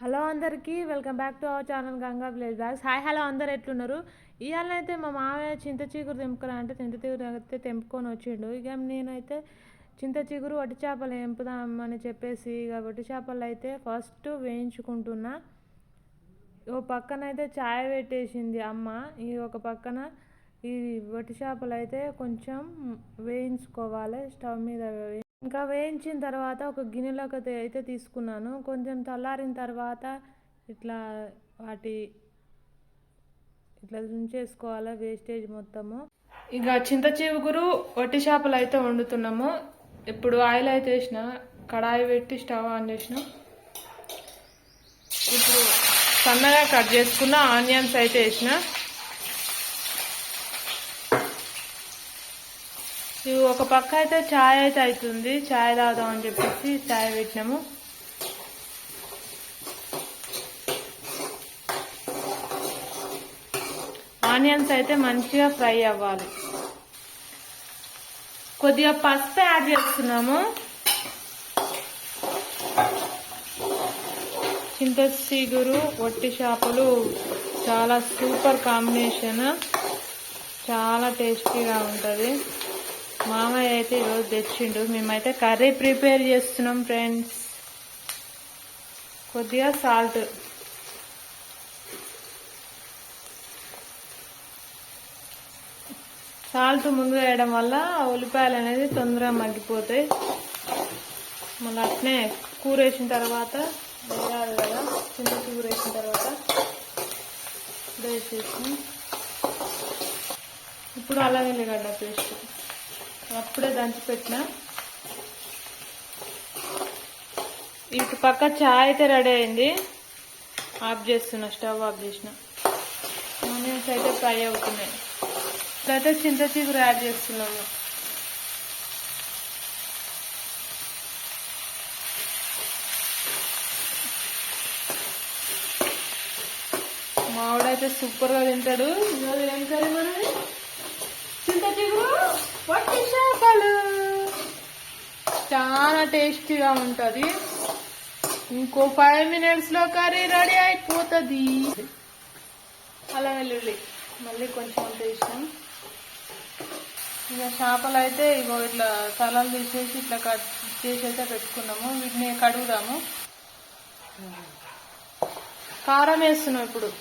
Hello అందరికీ welcome back to our channel Ganga village vlogs hi hello అందరు ఎట్లున్నారు? ఇవాళనైతే మా మామయ్య చింత చీకురు తెంపుకురా అంటే చింత చీకురు అయితే తెంపుకొని వచ్చిండు. ఇక నేనైతే చింత చిగురు వట్టి చేపలు తెంపుదామని చెప్పేసి ఇక వట్టి చేపలు అయితే ఫస్ట్ వేయించుకుంటున్నా. ఓ పక్కన అయితే చాయ్ పెట్టేసింది అమ్మ. ఈ ఒక పక్కన ఈ వట్టి చేపలు అయితే కొంచెం వేయించుకోవాలి స్టవ్ మీద ఇంకా వేయించిన తర్వాత ఒక గిన్నెలోకి అయితే- అయితే తీసుకున్నాను. కొంచెం చల్లారిన తర్వాత ఇట్లా వాటి ఇట్లా ఉంచేసుకోవాలి వేస్టేజ్ మొత్తము. ఇక చింత చిగురు వట్టి చేపలు అయితే వండుతున్నాము. ఇప్పుడు ఆయిల్ అయితే వేసిన కడాయి పెట్టి స్టవ్ ఆన్ చేసిన. ఇప్పుడు సన్నగా కట్ చేసుకున్న ఆనియన్స్ అయితే వేసిన. ఇవి ఒక పక్క అయితే చాయ్ అయితే అవుతుంది చాయ్ తాగుదాం అని చెప్పేసి చాయ్ పెట్టినాము. ఆనియన్స్ అయితే మంచిగా ఫ్రై అవ్వాలి. కొద్దిగా పసుపు యాడ్ చేస్తున్నాము. చింత చిగురు వట్టి చేపలు చాలా సూపర్ కాంబినేషన్. చాలా టేస్టీగా ఉంటుంది. మామయ్య అయితే ఈరోజు తెచ్చిండు. మేమైతే కర్రీ ప్రిపేర్ చేస్తున్నాం ఫ్రెండ్స్. కొద్దిగా సాల్ట్. సాల్ట్ ముందు వేయడం వల్ల ఉల్లిపాయలు అనేది తొందరగా మగ్గిపోతాయి. మళ్ళీ అట్నే కూర వేసిన తర్వాత వేయాలి కదా చిన్న కూర వేసిన తర్వాత వేసేసి ఇప్పుడు అల్లం వెల్లిగడ్డ పేస్ట్. అప్పుడే దంచి పెట్టిన ఇటు పక్క చాయ్ అయితే రెడీ అయింది. ఆఫ్ చేస్తున్నా స్టవ్ ఆఫ్ చేసిన. ఆనియన్స్ అయితే ఫ్రై అవుతున్నాయి. ఇప్పుడైతే చింత చిగురు యాడ్ చేస్తున్నాము. మావిడైతే సూపర్గా తింటాడు. ఈరోజు ఏం కర్రీ మనది? చింత చిగురు వట్టి చేపలు. చాలా టేస్టీగా ఉంటుంది. ఇంకో ఫైవ్ మినిట్స్లో కర్రీ రెడీ అయిపోతుంది. అలా వెల్లుల్లి. మళ్ళీ కొంచెం అంత ఇక చేపలు అయితే ఇగో ఇట్లా తలలు తీసేసి ఇట్లా కట్ చేసి అయితే పెట్టుకున్నాము. వీటిని కడుగుదాము. కారం వేస్తున్నాం ఇప్పుడు.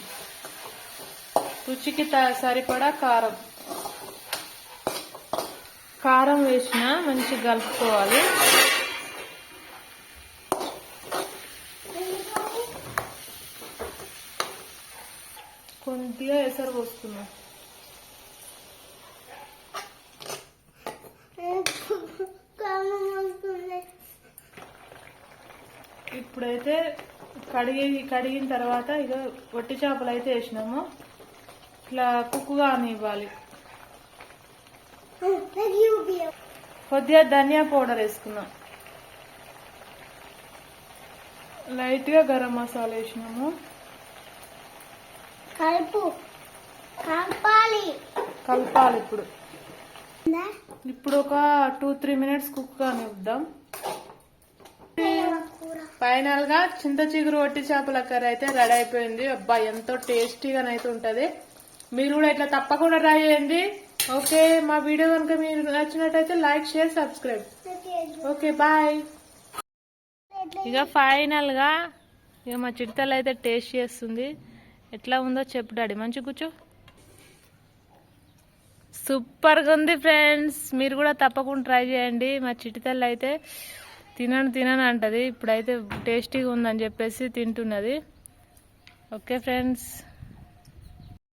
రుచికి త- సరిపడా కారం. కారం వేసిన మంచిగా కలుపుకోవాలి. కొద్దిగా ఎసరు పోస్తున్నాం. ఇప్పుడైతే కడిగి కడిగిన తర్వాత ఇక వట్టి చేపలు అయితే వేసినాము. ఇట్లా కుక్కు ఇవ్వాలి కొద్దిగా ధనియా పౌడర్ వేసుకున్నాం. లైట్గా గరం మసాలా వేసినాము. కలుపు. కలపాలి. కలపాలి ఇప్పుడు. ఇప్పుడు ఒక టూ త్రీ మినిట్స్ కుక్ కానిద్దాం. ఫైనల్గా చింత చిగురు వట్టి చేపల కర్రీ అయితే రెడీ అయిపోయింది. అబ్బా ఎంతో టేస్టీగానైతే ఉంటది. మీరు కూడా ఇట్లా తప్పకుండా ట్రై చేయండి. ఓకే మా వీడియో కనుక మీరు నచ్చినట్టయితే like share subscribe. Okay bye. ఇక ఫైనల్గా ఇక మా చిడతలు అయితే టేస్ట్ చేస్తుంది. ఎట్లా ఉందో చెప్పు డాడీ మంచి కూర్చో. సూపర్గా ఉంది ఫ్రెండ్స్ మీరు కూడా తప్పకుండా ట్రై చేయండి. మా చిటితల్లి అయితే తినను తినను అంటది. ఇప్పుడైతే టేస్టీగా ఉందని చెప్పేసి తింటున్నది. Okay friends.